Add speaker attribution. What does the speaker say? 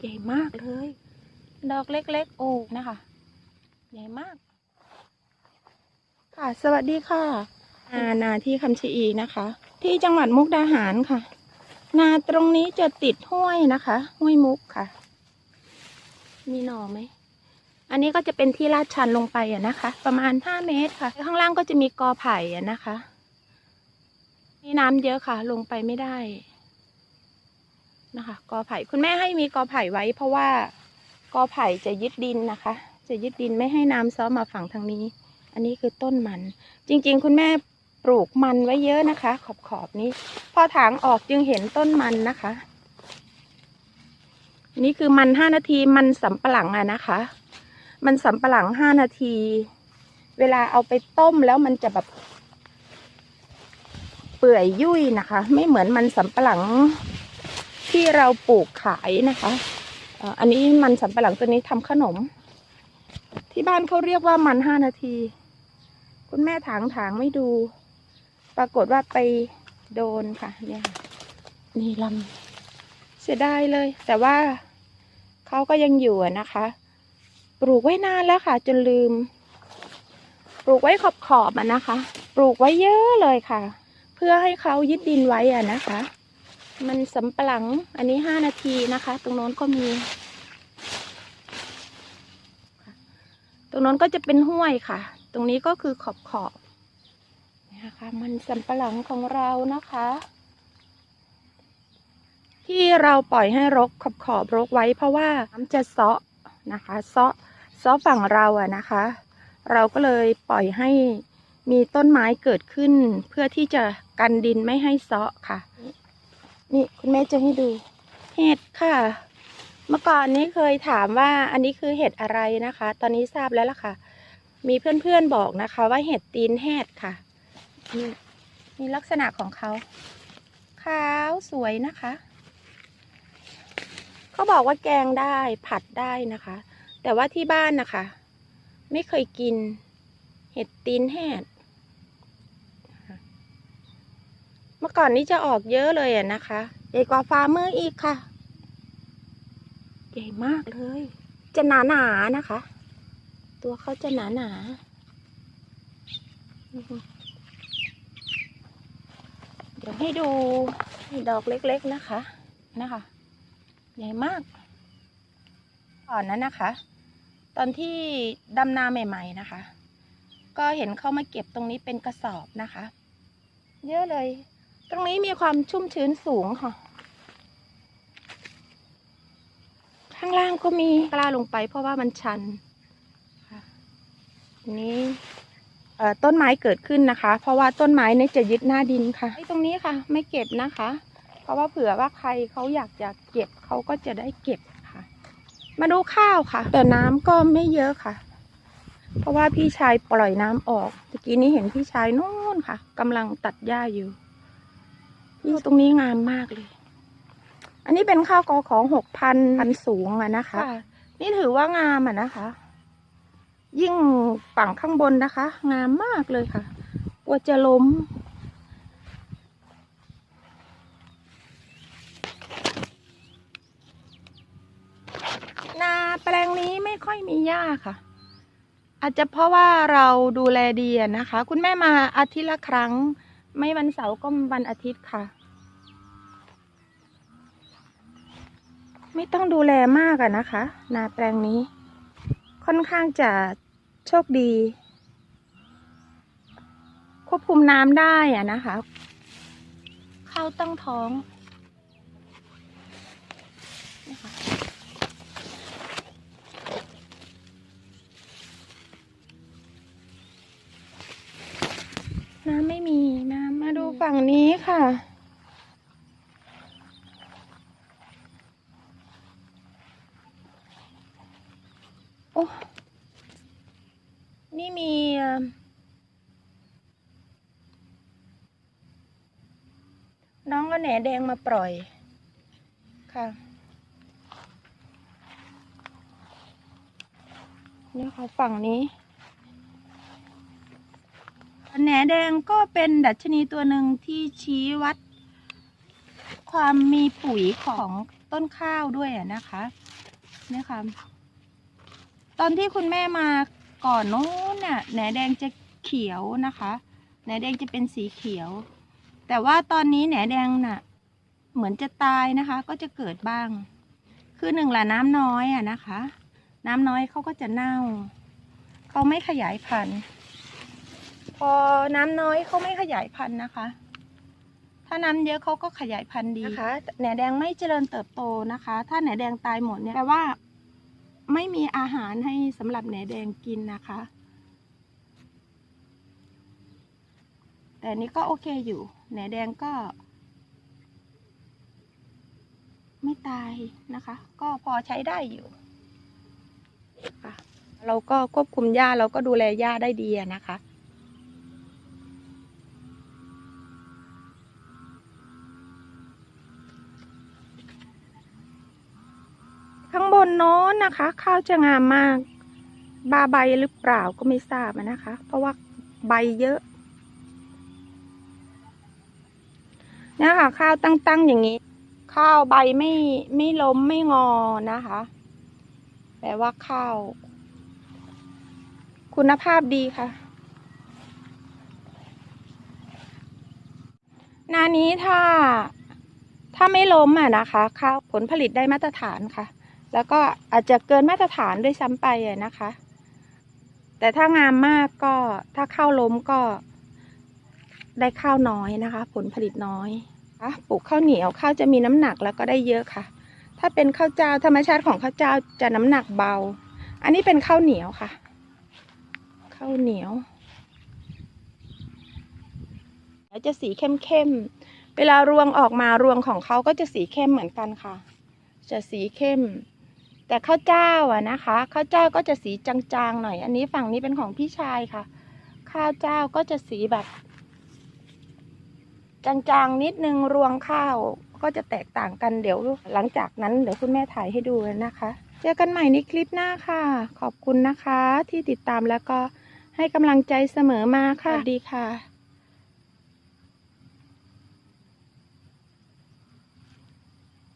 Speaker 1: ใหญ่มากเลย ดอกเล็กๆ โอ้นะคะ ใหญ่มาก ค่ะสวัสดีค่ะ อานาที่คำชะอีนะคะ ที่จังหวัดมุกดาหารค่ะ นาตรงนี้จะติดห้วยนะคะ ห้วยมุกค่ะ มีหน่อไหมอันนี้ก็จะเป็นที่ลาดชันลงไปอะนะคะ ประมาณห้าเมตรค่ะ ข้างล่างก็จะมีกอไผ่อะนะคะนี่น้ำเยอะค่ะ ลงไปไม่ได้ นะคะ กอไผ่คุณแม่ให้มีกอไผ่ไว้ เพราะว่ากอไผ่จะยึดดินนะคะ จะยึดดินไม่ให้น้ำซ้อมาฝั่งทางนี้ อันนี้คือต้นมัน จริง ๆ คุณแม่ปลูกมันไว้เยอะนะคะ ขอบขอบๆนี้ พอถางออกจึงเห็นต้นมันนะคะ นี่คือมันห้านาทีมันสำปะหลังอะนะคะ มันสำปะหลังห้านาที เวลาเอาไปต้มแล้วมันจะแบบเปื่อยยุ่ยนะคะ ไม่เหมือนมันสำปะหลัง ที่เราปลูกขายนะคะอันนี้มันสำปะหลังตัวนี้ทำขนม ที่บ้านเขาเรียกว่ามันห้านาที คุณแม่ถางถางไม่ดู ปรากฏว่าไปโดนค่ะ เนี่ยนี่ลำเสียดายเลย แต่ว่าเขาก็ยังอยู่นะคะ ปลูกไว้นานแล้วค่ะ จนลืม ปลูกไว้ขอบขอบๆอะนะคะ ปลูกไว้เยอะเลยค่ะ เพื่อให้เขายึดดินไว้อะนะคะ มันสำปะหลัง อันนี้ห้านาทีนะคะ ตรงโน้นก็มี ตรงโน้นก็จะเป็นห้วยค่ะ ตรงนี้ก็คือขอบขอบๆนี่นะคะ มันสำปะหลังของเรานะคะ ที่เราปล่อยให้รกขอบขอบรกไว้ เพราะว่าน้ำจะเซาะนะคะเซาะเซาะฝั่งเราอะนะคะ เราก็เลยปล่อยให้มีต้นไม้เกิดขึ้น เพื่อที่จะกันดินไม่ให้เซาะค่ะ นี่คุณแม่จะให้ดู เห็ดค่ะ เมื่อก่อนนี้เคยถามว่าอันนี้คือเห็ดอะไรนะคะ ตอนนี้ทราบแล้วล่ะค่ะ มีเพื่อนๆบอกนะคะ ว่าเห็ดตีนแหดค่ะนี่นี่ลักษณะของเขาขาวสวยนะคะเขาบอกว่าแกงได้ผัดได้นะคะ แต่ว่าที่บ้านนะคะ ไม่เคยกิน เห็ดตีนแหดเมื่อก่อนนี้จะออกเยอะเลยอะนะคะใหญ่กว่าฟาร์มเมอร์อีกค่ะ ใหญ่มากเลย จะหนาหนาๆนะคะ ตัวเขาจะหนาหนาๆเดี๋ยวให้ดูดอกเล็กๆนะคะ นะคะ ใหญ่มากก่อนนั้นนะคะ ตอนที่ดำนาใหม่ ๆนะคะ ก็เห็นเขามาเก็บตรงนี้เป็นกระสอบนะคะ เยอะเลย ตรงนี้มีความชุ่มชื้นสูงค่ะ ข้างล่างก็มีกล้าลงไปเพราะว่ามันชันนี่ต้นไม้เกิดขึ้นนะคะ เพราะว่าต้นไม้นี่จะยึดหน้าดินค่ะตรงนี้ค่ะ ไม่เก็บนะคะ เพราะว่าเผื่อว่าใครเขาอยากจะเก็บเขาก็จะได้เก็บค่ะ มาดูข้าวค่ะ แต่น้ำก็ไม่เยอะค่ะ เพราะว่าพี่ชายปล่อยน้ำออกเมื่อกี้นี้เห็นพี่ชายนู่นค่ะกำลังตัดหญ้าอยู่ พี่ตรงนี้งามมากเลย อันนี้เป็นข้าวกอของหกพันพันสูงอะนะคะ นี่ถือว่างามอะนะคะ ยิ่งฝั่งข้างบนนะคะ งามมากเลยค่ะกลัวจะล้มนาแปลงนี้ไม่ค่อยมีหญ้าค่ะ อาจจะเพราะว่าเราดูแลดีนะคะ คุณแม่มาอาทิตย์ละครั้ง ไม่วันเสาร์ก็วันอาทิตย์ค่ะ ไม่ต้องดูแลมากอะนะคะ นาแปลงนี้ ค่อนข้างจะโชคดี ควบคุมน้ำได้อะนะคะ เข้าตั้งท้องนะคะน้ำไม่มีน้ำมาดูฝั่งนี้ค่ะ โอ้ นี่มี น้องก็แหนแดงมาปล่อย ค่ะนี่ค่ะฝั่งนี้แหนแดงก็เป็นดัชนีตัวหนึ่งที่ชี้วัด ความมีปุ๋ยของต้นข้าวด้วยอะนะคะเนี่ยค่ะ ตอนที่คุณแม่มาก่อนโน้นน่ะแหนแดงจะเขียวนะคะแหนแดงจะเป็นสีเขียว แต่ว่าตอนนี้แหนแดงน่ะ เหมือนจะตายนะคะ ก็จะเกิดบ้าง คือหนึ่งละน้ำน้อยอะนะคะ น้ำน้อยเขาก็จะเน่าเขาไม่ขยายพันธุ์ พอน้ำน้อยเขาไม่ขยายพันธุ์นะคะ ถ้าน้ำเยอะเขาก็ขยายพันธุ์ดีนะคะแหนแดงไม่เจริญเติบโตนะคะ ถ้าแหนแดงตายหมดเนี่ยแปลว่า ไม่มีอาหารให้สำหรับแหนแดงกินนะคะ แต่นี้ก็โอเคอยู่ แหนแดงก็ ไม่ตายนะคะ ก็พอใช้ได้อยู่ค่ะเราก็ควบคุมหญ้าเราก็ดูแลหญ้าได้ดีนะคะ ข้างบ นโน้นนะคะ ข้าวจะงามมาก บาใบหรือเปล่าก็ไม่ทราบนะคะ เพราะว่าใบเยอะนี่ค่ะข้าวตั้งๆอย่างนี้ ข้าวใบไม่ไม่ล้มไม่งอนะคะ แปลว่าข้าว คุณภาพดีค่ะ นานี้ถ้าถ้าไม่ล้มอะนะคะ ข้าวผลผลิตได้มาตรฐานค่ะ แล้วก็อาจจะเกินมาตรฐานด้วยซ้ำไปนะคะ แต่ถ้างามมากก็ถ้าข้าวล้มก็ได้ข้าวน้อยนะคะ ผลผลิตน้อยอะปลูกข้าวเหนียวข้าวจะมีน้ำหนักแล้วก็ได้เยอะค่ะ ถ้าเป็นข้าวเจ้าธรรมชาติของข้าวเจ้าจะน้ำหนักเบา อันนี้เป็นข้าวเหนียวค่ะ ข้าวเหนียวแล้วจะสีเข้มๆเวลารวงออกมารวงของเขาก็จะสีเข้มเหมือนกันค่ะ จะสีเข้ม แต่ข้าวเจ้าอะนะคะข้าวเจ้าก็จะสีจางๆหน่อย อันนี้ฝั่งนี้เป็นของพี่ชายค่ะ ข้าวเจ้าก็จะสีแบบ จางๆนิดนึงรวงข้าวก็จะแตกต่างกันเดี๋ยวหลังจากนั้น เดี๋ยวคุณแม่ถ่ายให้ดูนะคะ เจอกันใหม่ในคลิปหน้าค่ะ ขอบคุณนะคะ ที่ติดตามแล้วก็ให้กำลังใจเสมอมาค่ะสวัสดีค่ะ